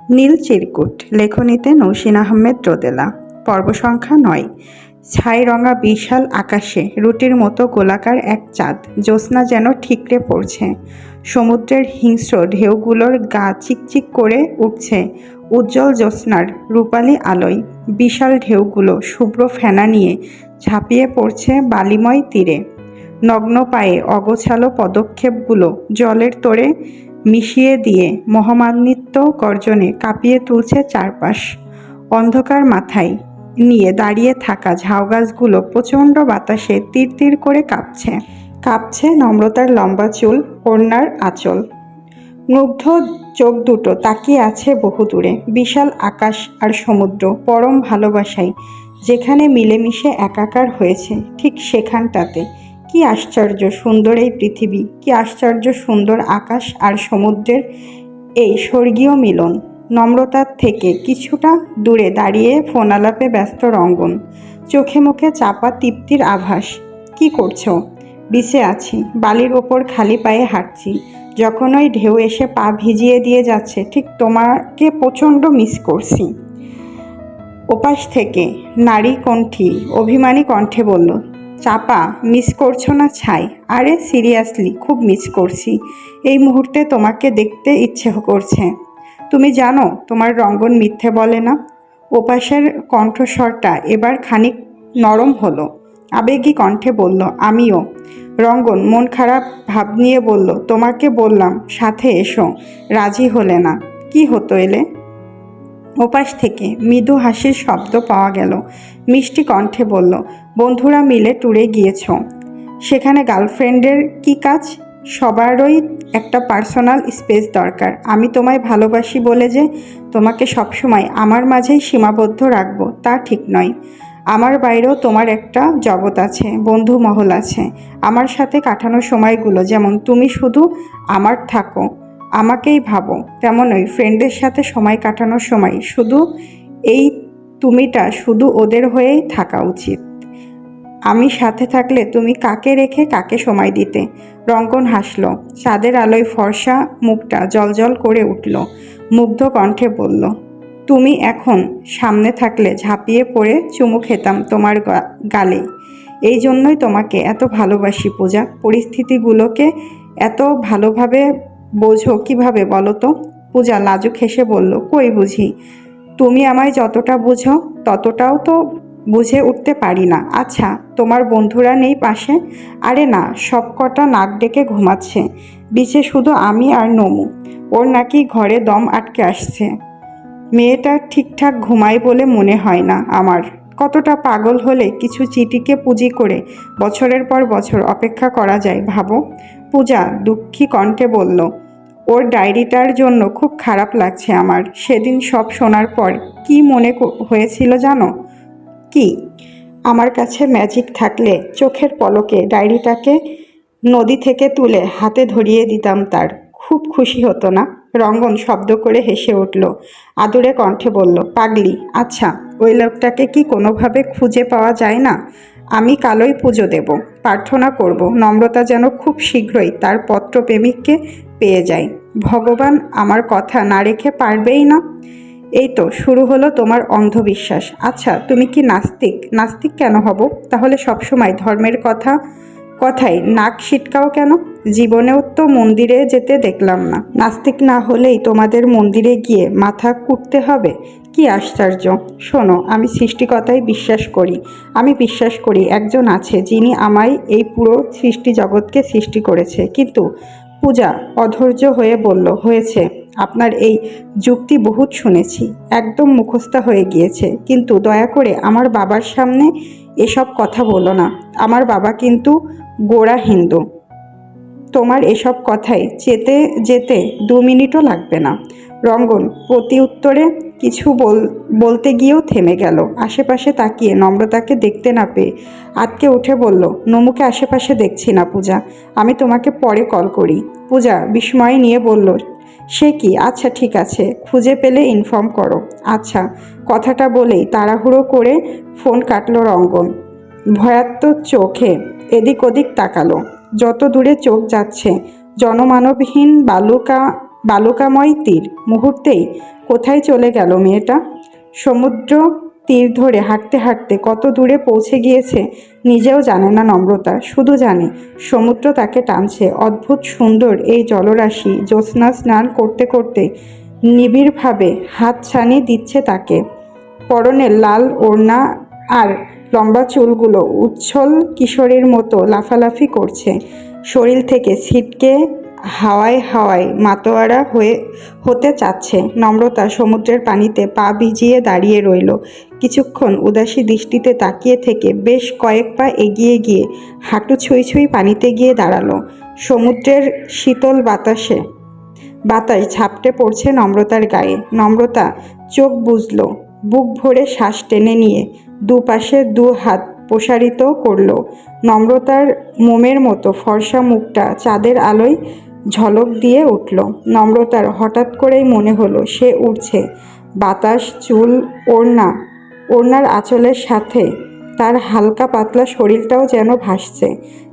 নীল চিরকুট, লেখনীতে নৌসিন আহমেদ রোদেলা পর্ব সংখ্যা নয়। ছাই রঙা বিশাল আকাশে রুটির মতো গোলাকার এক চাঁদ, জ্যোৎস্না যেন ঠিকরে পড়ছে। সমুদ্রের হিংস্র ঢেউগুলোর গা চিকচিক করে উঠছে উজ্জ্বল জ্যোৎস্নার রূপালী আলোয়। বিশাল ঢেউগুলো শুভ্র ফেনা নিয়ে ঝাঁপিয়ে পড়ছে বালিময় তীরে। নগ্ন পায়ে অগোছালো পদক্ষেপগুলো জলের তোড়ে মিশিয়ে দিয়ে মহামান্বিত গর্জনে কাঁপিয়ে তুলছে চারপাশ। অন্ধকার মাথায় নিয়ে দাঁড়িয়ে থাকা ঝাউ গাছগুলো প্রচণ্ড বাতাসে তীর তীর করে কাঁপছে। কাঁপছে নম্রতার লম্বা চুল, ওড়নার আঁচল। মুগ্ধ চোখ দুটো তাকিয়ে আছে বহু দূরে বিশাল আকাশ আর সমুদ্র, পরম ভালোবাসায়, যেখানে মিলেমিশে একাকার হয়েছে, ঠিক সেখানটাতে। কি আশ্চর্য সুন্দর এই পৃথিবী, কি আশ্চর্য সুন্দর আকাশ আর সমুদ্রের এই স্বর্গীয় মিলন। নম্রতার থেকে কিছুটা দূরে দাঁড়িয়ে ফোন আলাপে ব্যস্ত রঙ্গন। চোখে মুখে চাপা তৃপ্তির আভাস। কি করছ? বিছে আছি, বালির ওপর খালি পায়ে হাঁটছি। যখন ওই ঢেউ এসে পা ভিজিয়ে দিয়ে যাচ্ছে, ঠিক তোমাকে প্রচণ্ড মিস করছি। ওপাশ থেকে নারী কণ্ঠী অভিমানী কণ্ঠে বলল চাপা মিস করছ না ছাই? আরে সিরিয়াসলি খুব মিস করছি। এই মুহূর্তে তোমাকে দেখতে ইচ্ছে করছে। তুমি জানো, তোমার রঙ্গন মিথ্যে বলে না? ওপাশের কণ্ঠস্বরটা এবার খানিক নরম হলো। আবেগী কণ্ঠে বলল, আমিও। রঙ্গন মন খারাপ ভাব নিয়ে বলল, তোমাকে বললাম, সাথে এসো। রাজি হলে না। কি হতো এলে? ওপাশ থেকে মৃদু হাসির শব্দ পাওয়া গেল। মিষ্টি কণ্ঠে বলল, বন্ধুরা মিলে ট্যুরে গিয়েছ। সেখানে গার্লফ্রেন্ডের কি কাজ? সবারই একটা পার্সোনাল স্পেস দরকার। আমি তোমায় ভালোবাসি বলে যে তোমাকে সবসময় আমার মাঝেই সীমাবদ্ধ রাখব, তা ঠিক নয়। আমার বাইরেও তোমার একটা জগৎ আছে বন্ধু মহল আছে। আমার সাথে কাটানো সময়গুলো যেমন তুমি শুধু আমার থাকো আমাকেই ভাবো। তেমনই ফ্রেন্ডের সাথে সময় কাটানোর সময় শুধু এই তুমিটা শুধু ওদের হয়েই থাকা উচিত। আমি সাথে থাকলে তুমি কাকে রেখে কাকে সময় দিতে? রঙ্কন হাসল। চাঁদের আলোয় ফর্সা মুখটা জলজল করে উঠল। মুগ্ধ কণ্ঠে বলল, তুমি এখন সামনে থাকলে ঝাঁপিয়ে পড়ে চুমু খেতাম তোমার গালে। এই জন্যই তোমাকে এত ভালোবাসি পূজা। পরিস্থিতিগুলোকে এত ভালোভাবে বোঝো কীভাবে বলো তো? পূজা লাজুক হেসে বলল, কই বুঝি? তুমি আমায় যতটা বুঝো, ততটাও তো বুঝে উঠতে পারি না। আচ্ছা তোমার বন্ধুরা নেই পাশে? আরে না, সব কটা নাক ডেকে ঘুমাচ্ছে। বিচে শুধু আমি আর নমু। ওর নাকি ঘরে দম আটকে আসছে। মেয়েটা ঠিকঠাক ঘুমায় বলে মনে হয় না আমার। কতটা পাগল হলে কিছু চিঠিকে পুঁজি করে বছরের পর বছর অপেক্ষা করা যায়, ভাবো। পূজা দুঃখী কণ্ঠে বলল, ওর ডায়েরিটার জন্য খুব খারাপ লাগছে আমার। সেদিন সব শোনার পর কি মনে হয়েছিল জানো? কি? আমার কাছে ম্যাজিক থাকলে চোখের পলকে ডায়েরিটাকে নদী থেকে তুলে হাতে ধরিয়ে দিতাম তার। খুব খুশি হতো না? রঙ্গন শব্দ করে হেসে উঠল। আদুরে কণ্ঠে বলল, পাগলি আচ্ছা ওই লোকটাকে কি কোনোভাবে খুঁজে পাওয়া যায় না? আমি কালোই পুজো দেব, প্রার্থনা করব, নম্রতা যেন খুব শীঘ্রই তার পত্র প্রেমিককে পেয়ে যায়। ভগবান আমার কথা না রেখে পারবেই না। এই তো, শুরু হলো তোমার অন্ধবিশ্বাস। আচ্ছা তুমি কি নাস্তিক? নাস্তিক কেন হব? তাহলে সবসময় ধর্মের কথা, কথাই। নাক ছিটকাও কেন? জীবনেও তো মন্দিরে যেতে দেখলাম না। নাস্তিক না হলেই তোমাদের মন্দিরে গিয়ে মাথা কুটতে হবে? কি আশ্চর্য। শোনো, আমি সৃষ্টিকতায় বিশ্বাস করি। আমি বিশ্বাস করি একজন আছে যিনি আমায় এই পুরো সৃষ্টি জগৎকে সৃষ্টি করেছে। কিন্তু পূজা অধৈর্য হয়ে বলল, হয়েছে। আপনার এই যুক্তি বহুত শুনেছি। একদম মুখস্থা হয়ে গিয়েছে। কিন্তু দয়া করে আমার বাবার সামনে এসব কথা বলো না। আমার বাবা কিন্তু গোড়া হিন্দু। তোমার এসব কথায় চেতে যেতে দু মিনিটও লাগবে না। রঙ্গন, প্রতি উত্তরে কিছু বল, বলতে গিয়েও থেমে গেল। আশেপাশে তাকিয়ে নম্রতাকে দেখতে না পেয়ে আতকে উঠে বলল, নমুকে আশেপাশে দেখছি না পূজা, আমি তোমাকে পরে কল করি। পূজা বিস্ময় নিয়ে বলল, সে কি? আচ্ছা ঠিক আছে, খুঁজে পেলে ইনফর্ম করো। আচ্ছা। কথাটা বলেই তাড়াহুড়ো করে ফোন কাটলো রঙ্গন। ভয়াত্ম চোখে এদিক ওদিক তাকালো। যত দূরে চোখ যাচ্ছে, জনমানবহীন বালুকা, বালুকাময় তীর, মুহূর্তেই কোথায় চলে গেল মেয়েটা? সমুদ্র তীর ধরে হাঁটতে হাঁটতে কত দূরে পৌঁছে গিয়েছে নিজেও জানে না নম্রতা, শুধু জানে সমুদ্র তাকে টানছে। অদ্ভুত সুন্দর এই জলরাশি, জ্যোৎস্না স্নান করতে করতে নিবিড়ভাবে হাত ছানি দিচ্ছে তাকে। পরনে লাল ওড়না আর লম্বা চুলগুলো উচ্ছল কিশোরের মতো লাফালাফি করছে। শরীর থেকে ছিটকে হাওয়ায় হাওয়ায় মাতোয়ারা হয়ে, হতে চাচ্ছে। নম্রতা সমুদ্রের পানিতে পা ভিজিয়ে দাঁড়িয়ে রইল। কিছুক্ষণ উদাসী দৃষ্টিতে তাকিয়ে থেকে বেশ কয়েক পা এগিয়ে গিয়ে হাঁটু ছুঁই ছুঁই পানিতে গিয়ে দাঁড়াল। সমুদ্রের শীতল বাতাসে, বাতাস ঝাপটে পড়ছে নম্রতার গায়ে। নম্রতা চোখ বুঝল বুক ভরে শ্বাস টেনে নিয়ে দুপাশে দু হাত প্রসারিত করল। নম্রতার মোমের মতো ফর্সা মুখটা চাঁদের আলোয় ঝলক দিয়ে উঠল। নম্রতার হঠাৎ করেই মনে হলো সে উঠছে বাতাস, চুল, ওড়না, ওড়নার আঁচলের সাথে তার হালকা পাতলা শরীরটাও যেন ভাসছে।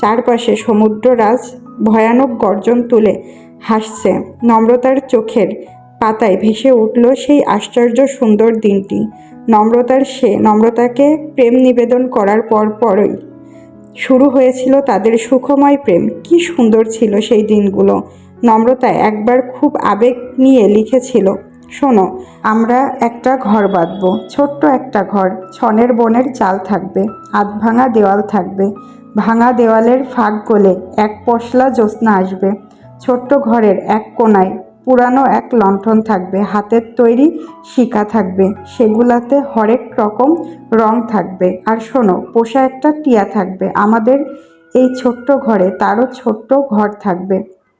চারপাশে সমুদ্ররাজ ভয়ানক গর্জন তুলে হাসছে। নম্রতার চোখের পাতায় ভেসে উঠল সেই আশ্চর্য সুন্দর দিনটি। নম্রতার সে নম্রতাকে প্রেম নিবেদন করার পর পরই শুরু হয়েছিল তাদের সুখময় প্রেম। কি সুন্দর ছিল সেই দিনগুলো। নম্রতা একবার খুব আবেগ নিয়ে লিখেছিল, শোনো, আমরা একটা ঘর বাঁধব, ছোট্ট একটা ঘর। ছনের বনের চাল থাকবে আধ ভাঙা দেওয়াল থাকবে। ভাঙা দেওয়ালের ফাঁক গলে এক পশলা জ্যোৎস্না আসবে। ছোট্ট ঘরের এক কোনায় পুরানো এক লণ্ঠন থাকবে, হাতের তৈরি শিকা থাকবে, সেগুলাতে হরেক রকম রং থাকবে। আর শোনো, পোষা একটা টিয়া থাকবে, আমাদের এই ছোট্ট ঘরে তারও ছোট্ট ঘর থাকবে।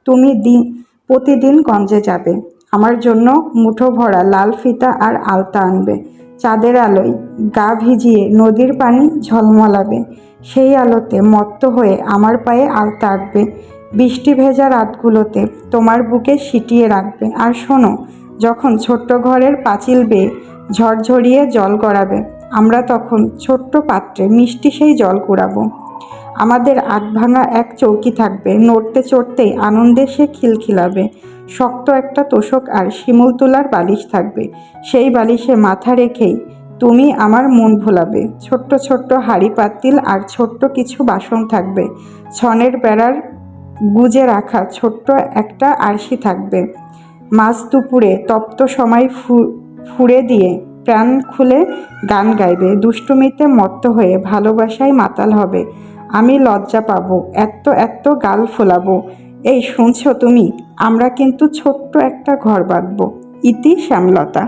তুমি দিন, প্রতিদিন গঞ্জে যাবে, আমার জন্য মুঠো ভরা লাল ফিতা আর আলতা আনবে। চাঁদের আলোয় গা ভিজিয়ে নদীর পানি ঝলমলাবে, সেই আলোতে মত্ত হয়ে আমার পায়ে আলতা আঁকবে। বৃষ্টি ভেজা রাতগুলোতে তোমার বুকে সিটিয়ে রাখবে। আর শোনো, যখন ছোট্ট ঘরের পাঁচিল বেয়ে ঝরঝরিয়ে জল গড়াবে, আমরা তখন ছোট্ট পাত্রে মিষ্টি সেই জল কুড়াবো। আমাদের আট ভাঙা এক চৌকি থাকবে, নড়তে চড়তেই আনন্দে সে খিলখিলাবে। শক্ত একটা তোষক আর শিমুল তোলার বালিশ থাকবে, সেই বালিশে মাথা রেখেই তুমি আমার মন ভোলাবে। ছোট্ট ছোট্ট হাড়ি পাতিল আর ছোট্ট কিছু বাসন থাকবে, ছনের বেড়ার গুজে রাখা ছোট্ট একটা আরশি থাকবে। মাঝ দুপুরে তপ্ত সময় ফুঁড়ে দিয়ে প্রাণ খুলে গান গাইবে। দুষ্টুমিতে মত্ত হয়ে ভালোবাসায় মাতাল হবে। আমি লজ্জা পাবো এত এত গাল ফোলাবো। এই শুনছো তুমি, আমরা কিন্তু ছোট্ট একটা ঘর বাঁধবো। ইতি শ্যামলতা।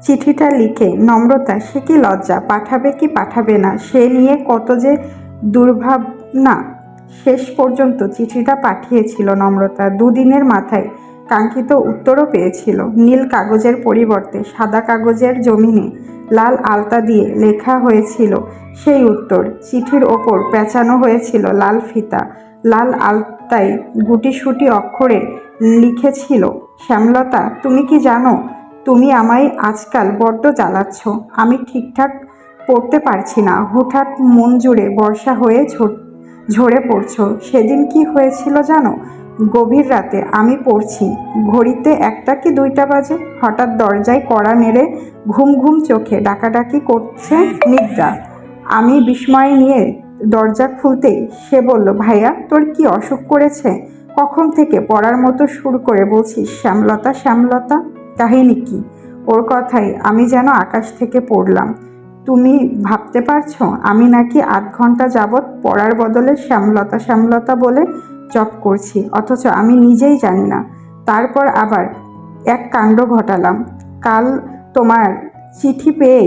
চিঠিটা লিখে, নম্রতা, সে কি লজ্জা? পাঠাবে কি পাঠাবে না? সে নিয়ে কত যে দুর্ভাবনা। শেষ পর্যন্ত চিঠিটা পাঠিয়েছিল নম্রতা দুদিনের মাথায়। কাঙ্ক্ষিত উত্তরও পেয়েছিল। নীল কাগজের পরিবর্তে সাদা কাগজের জমিনে লাল আলতা দিয়ে লেখা হয়েছিল সেই উত্তর। চিঠির ওপর পেঁচানো হয়েছিল লাল ফিতা। লাল আলতায় গুটিসুটি অক্ষরে লিখেছিল, শ্যামলতা, তুমি কি জানো? তুমি আমায় আজকাল বড্ড জ্বালাচ্ছ। আমি ঠিকঠাক পড়তে পারছি না। হুঠাৎ মন জুড়ে বর্ষা হয়ে ঝর- ঝরে পড়ছো। সেদিন কি হয়েছিল জানো? গভীর রাতে আমি পড়ছি। ঘড়িতে একটা কি দুইটা বাজে? হঠাৎ দরজায় কড়া নেড়ে ঘুম ঘুম চোখে ডাকাডাকি করছে নিদ্রা। আমি বিস্ময় নিয়ে দরজা খুলতেই সে বলল, ভাইয়া, তোর কি অসুখ করেছে? কখন থেকে পড়ার মতো শুরু করে বলছিস? শ্যামলতা শ্যামলতা, কাহিনী কি? ওর কথাই আমি যেন আকাশ থেকে পড়লাম। তুমি ভাবতে পারছ? আমি নাকি আধ ঘণ্টা যাবৎ পড়ার বদলে শ্যামলতা শ্যামলতা বলে জপ করছি, অথচ আমি নিজেই জানি না। তারপর আবার এক কাণ্ড ঘটালাম। কাল তোমার চিঠি পেয়ে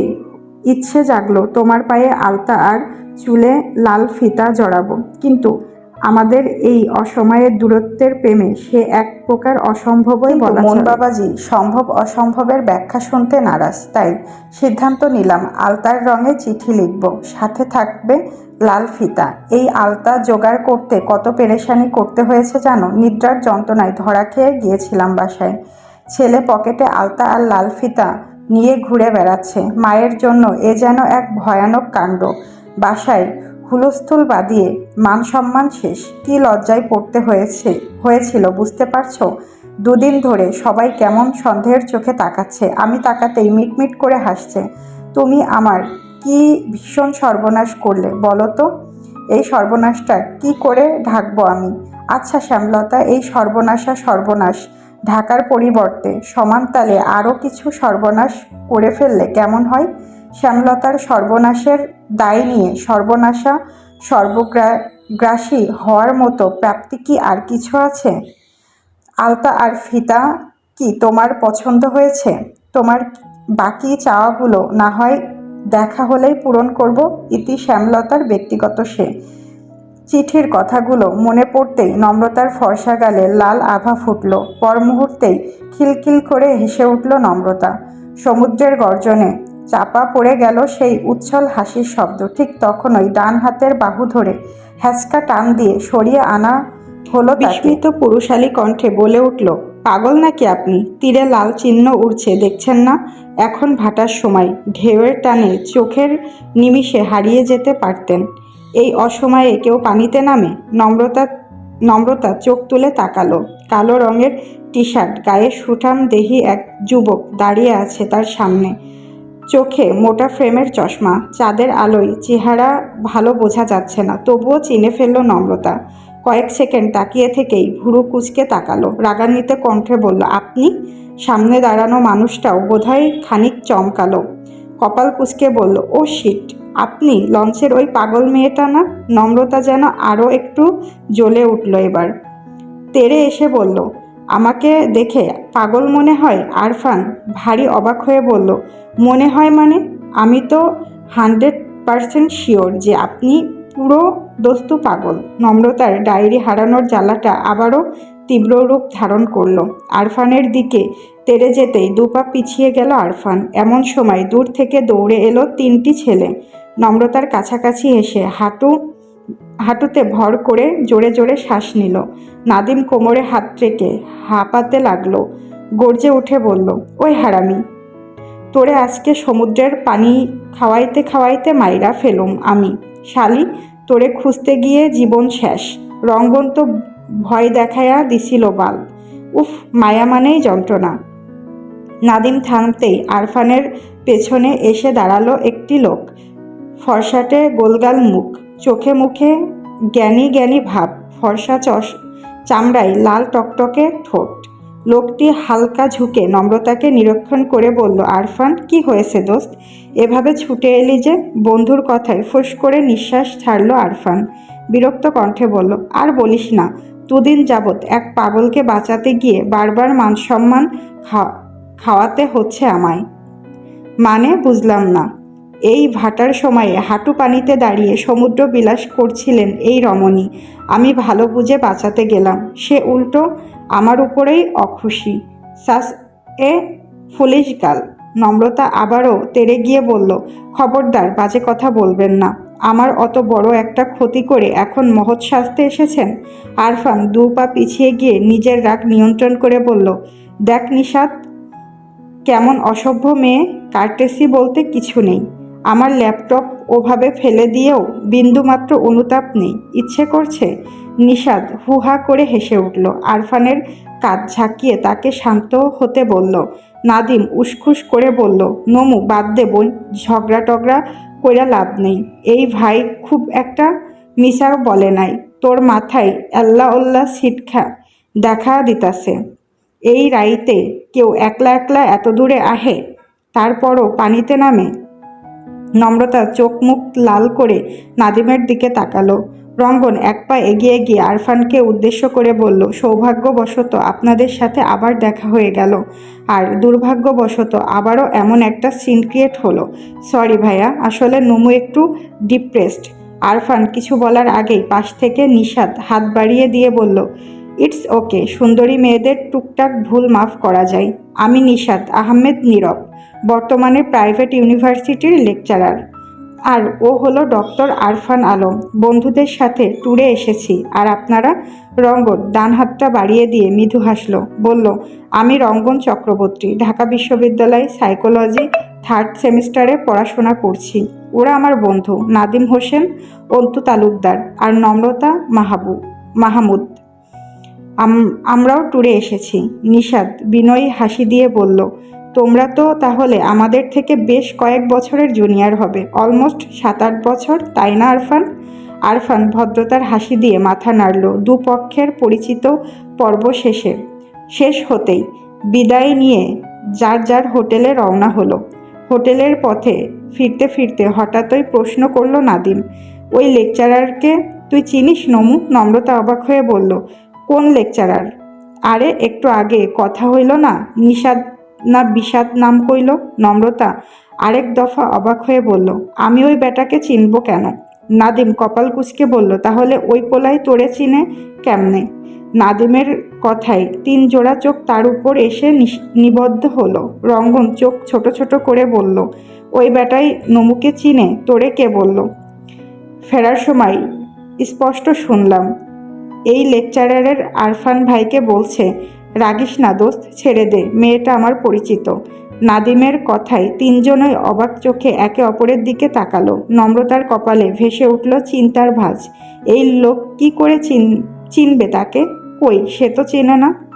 ইচ্ছে জাগলো, তোমার পায়ে আলতা আর চুলে লাল ফিতা জড়াবো। কিন্তু আমাদের এই অসময়ের দূরত্বের প্রেমে সে এক প্রকার অসম্ভবই বলা মন বাবাজি সম্ভব অসম্ভবের ব্যাখ্যা শুনতে নারাজ তাই সিদ্ধান্ত নিলাম আলতার রঙে চিঠি লিখব। সাথে থাকবে লাল ফিতা। এই আলতা জোগাড় করতে কত পেরেশানি করতে হয়েছে জানো? নিদ্রার যন্ত্রণায় ধরা খেয়ে গিয়েছিলাম বাসায়। ছেলে পকেটে আলতা আর লাল ফিতা নিয়ে ঘুরে বেড়াচ্ছে। মায়ের জন্য এ যেন এক ভয়ানক কাণ্ড। বাসায় হুলস্থুল বাদিয়ে মান সম্মান শেষ। কি লজ্জায় পড়তে হয়েছে, হয়েছিল, বুঝতে পারছ? দুদিন ধরে সবাই কেমন সন্দেহের চোখে তাকাচ্ছে। আমি তাকাতেই মিটমিট করে হাসছে। তুমি আমার কি ভীষণ সর্বনাশ করলে, বলো তো? এই সর্বনাশটা কি করে ঢাকবো আমি? আচ্ছা শ্যামলতা, এই সর্বনাশা সর্বনাশ। ঢাকার পরিবর্তে সমান তালে আরও কিছু সর্বনাশ করে ফেললে কেমন হয়? শ্যামলতার সর্বনাশের দায় নিয়ে সর্বনাশা, সর্বগ্রাসী হওয়ার মতো প্রাপ্তি কি আর কিছু আছে? আলতা আর ফিতা কি তোমার পছন্দ হয়েছে? তোমার বাকি চাওয়াগুলো না হয় দেখা হলেই পূরণ করব? ইতি শ্যামলতার ব্যক্তিগত সে। চিঠির কথাগুলো মনে পড়তেই নম্রতার ফর্সা গালে লাল আভা ফুটল। পর মুহূর্তেই খিলখিল করে হেসে উঠল নম্রতা। সমুদ্রের গর্জনে চাপা পড়ে গেল সেই উচ্ছল হাসির শব্দ। ঠিক তখনই ডান হাতের বাহু ধরে হ্যাসকা টান দিয়ে সরিয়ে আনা হলো বিস্মিত পুরুষালী কণ্ঠে বলে উঠল, পাগল নাকি আপনি? তীরে লাল চিহ্ন উড়ছে, দেখছেন না? এখন ভাটার সময়। ঢেউয়ের টানে চোখের নিমিষে হারিয়ে যেতে পারতেন। এই অসময়ে কেউ পানিতে নামে? নম্রতা নম্রতা চোখ তুলে তাকালো। কালো রঙের টি শার্ট গায়ে সুঠাম দেহি এক যুবক দাঁড়িয়ে আছে তার সামনে। চোখে মোটা ফ্রেমের চশমা, চাঁদের আলোয় চেহারা ভালো বোঝা যাচ্ছে না, তবুও চিনে ফেলল নম্রতা। কয়েক সেকেন্ড তাকিয়ে থেকেই ভুরু কুচকে তাকালো, রাগান্বিত কণ্ঠে বলল, আপনি? সামনে দাঁড়ানো মানুষটাও বোধহয় খানিক চমকালো। কপাল কুচকে বলল, ও শিট, আপনি লঞ্চের ওই পাগল মেয়েটা না? নম্রতা যেন আরও একটু জ্বলে উঠল এবার। তেরে এসে বলল আমাকে দেখে পাগল মনে হয় আরফান ভারী অবাক হয়ে বলল, মনে হয় মানে? আমি তো হান্ড্রেড পারসেন্ট শিওর যে আপনি পুরো দস্তু পাগল। নম্রতার ডায়েরি হারানোর জ্বালাটা আবারও তীব্র রূপ ধারণ করল। আরফানের দিকে তেরে যেতেই দুপা পিছিয়ে গেল আরফান। এমন সময় দূর থেকে দৌড়ে এলো তিনটি ছেলে। নম্রতার কাছাকাছি এসে হাঁটু হাঁটুতে ভর করে জোরে জোরে শ্বাস নিল। নাদিম কোমরে হাত রেখে হাঁপাতে লাগল। গর্জে উঠে বলল, ওই হারামি, তোরে আজকে সমুদ্রের পানি খাওয়াইতে খাওয়াইতে মাইরা ফেলুম আমি। শালি, তোরে খুঁজতে গিয়ে জীবন শেষ। রঙ্গন তো ভয় দেখায়া দিছিল বাল। উফ, মায়া মানেই যন্ত্রণা নাদিম থামতেই আরফানের পেছনে এসে দাঁড়াল একটি লোক। ফর্সাটে গোলগাল মুখ। চোখে মুখে জ্ঞানী জ্ঞানী ভাব, ফর্সা চশ, চামড়ায় লাল টকটকে ঠোঁট। লোকটি হালকা ঝুঁকে নম্রতাকে নিরীক্ষণ করে বলল, আরফান, কি হয়েছে দোস্ত? এভাবে ছুটে এলি যে? বন্ধুর কথায় ফুস করে নিঃশ্বাস ছাড়লো আরফান। বিরক্ত কণ্ঠে বলল, আর বলিস না, দুদিন যাবৎ এক পাগলকে বাঁচাতে গিয়ে বারবার মান সম্মান খাওয়াতে হচ্ছে আমায়। মানে বুঝলাম না। এই ভাটার সময়ে হাঁটু পানিতে দাঁড়িয়ে সমুদ্র বিলাস করছিলেন এই রমণী। আমি ভালো বুঝে বাঁচাতে গেলাম। সে উল্টো আমার উপরেই অখুশি। সাস এ ফুলিশ গাল নম্রতা আবারও তেড়ে গিয়ে বলল, খবরদার, বাজে কথা বলবেন না। আমার অত বড় একটা ক্ষতি করে এখন মহৎ শাস্তে এসেছেন? আরফান দু পা পিছিয়ে গিয়ে নিজের রাগ নিয়ন্ত্রণ করে বলল, দেখ নিষাদ কেমন অসভ্য মেয়ে, কার্টেসি বলতে কিছু নেই। আমার ল্যাপটপ ওভাবে ফেলে দিয়েও বিন্দুমাত্র অনুতাপ নেই। ইচ্ছে করছে নিষাদ হুহা করে হেসে উঠল। আরফানের কাজ ঝাঁকিয়ে তাকে শান্ত হতে বলল। নাদিম উসখুস করে বলল, নমু, বাদ দে বোন ঝগড়া টগড়া কইরা লাভ নেই। এই ভাই খুব একটা মিশাও বলে নাই। তোর মাথায় আল্লাহ উল্লাহ সিটখা দেখা দিতাছে। এই রাইতে কেউ একলা একলা এত দূরে আহে? তারপরও পানিতে নামে? নম্রতা চোখ মুখ লাল করে নাদিমের দিকে তাকালো। রঙ্গন এক পা এগিয়ে গিয়ে আরফানকে উদ্দেশ্য করে বলল, সৌভাগ্যবশত আপনাদের সাথে আবার দেখা হয়ে গেল। আর দুর্ভাগ্যবশত আবারও এমন একটা সিন ক্রিয়েট হলো। সরি ভাইয়া, আসলে নমু একটু ডিপ্রেসড আরফান কিছু বলার আগেই পাশ থেকে নিষাদ হাত বাড়িয়ে দিয়ে বলল ইটস ওকে সুন্দরী মেয়েদের টুকটাক ভুল মাফ করা যায়। আমি নিষাদ আহমেদ নীরব। বর্তমানে প্রাইভেট ইউনিভার্সিটির লেকচারার। আর ও হলো ডক্টর আরফান আলম। বন্ধুদের সাথে ট্যুরে এসেছি। আর আপনারা রঙ্গন ডান হাতটা বাড়িয়ে দিয়ে মৃদু হাসল। বলল, আমি রঙ্গন চক্রবর্তী, ঢাকা বিশ্ববিদ্যালয় সাইকোলজি থার্ড সেমিস্টারে পড়াশোনা করছি। ওরা আমার বন্ধু নাদিম হোসেন, অন্তু তালুকদার আর নম্রতা মাহাবু, মাহমুদ। আম- আমরাও ট্যুরে এসেছি। নিষাদ বিনয়ী হাসি দিয়ে বলল তোমরা তো তাহলে আমাদের থেকে বেশ কয়েক বছরের জুনিয়র হবে। অলমোস্ট সাত আট বছর, তাই না, আরফান? আরফান ভদ্রতার হাসি দিয়ে মাথা নাড়ল দুপক্ষের পরিচিত পর্ব শেষে। শেষ হতেই বিদায় নিয়ে যার যার হোটেলে রওনা হলো। হোটেলের পথে ফিরতে ফিরতে হঠাৎই প্রশ্ন করল নাদিম। ওই লেকচারারকে তুই চিনিস, নমু? নম্রতা অবাক হয়ে বলল, কোন লেকচারার? আরে, একটু আগে কথা হইল না নিষাদ না বিষাদ নাম কইল? নম্রতা আরেক দফা অবাক হয়ে বলল, আমি ওই বেটাকে চিনব কেন? নাদিম কপাল কুচকে বলল, তাহলে ওই পোলাই তোরে চিনে কেমনে? নাদিমের কথায় তিন জোড়া চোখ তার উপর এসে নিবদ্ধ হলো। রঙ্গন চোখ ছোট ছোট করে বলল, ওই বেটাই নমুকে চিনে, তোরে কে বলল? ফেরার সময় স্পষ্ট শুনলাম, এই লেকচারারের আরফান ভাইকে বলছে রাগিস না দোস্ত, ছেড়ে দে, মেয়েটা আমার পরিচিত। নাদিমের কথায় তিনজনই অবাক চোখে একে অপরের দিকে তাকালো। নম্রতার কপালে ভেসে উঠল চিন্তার ভাঁজ। এই লোক কি করে চিন, চিনবে তাকে? কই, সে তো চেনে না।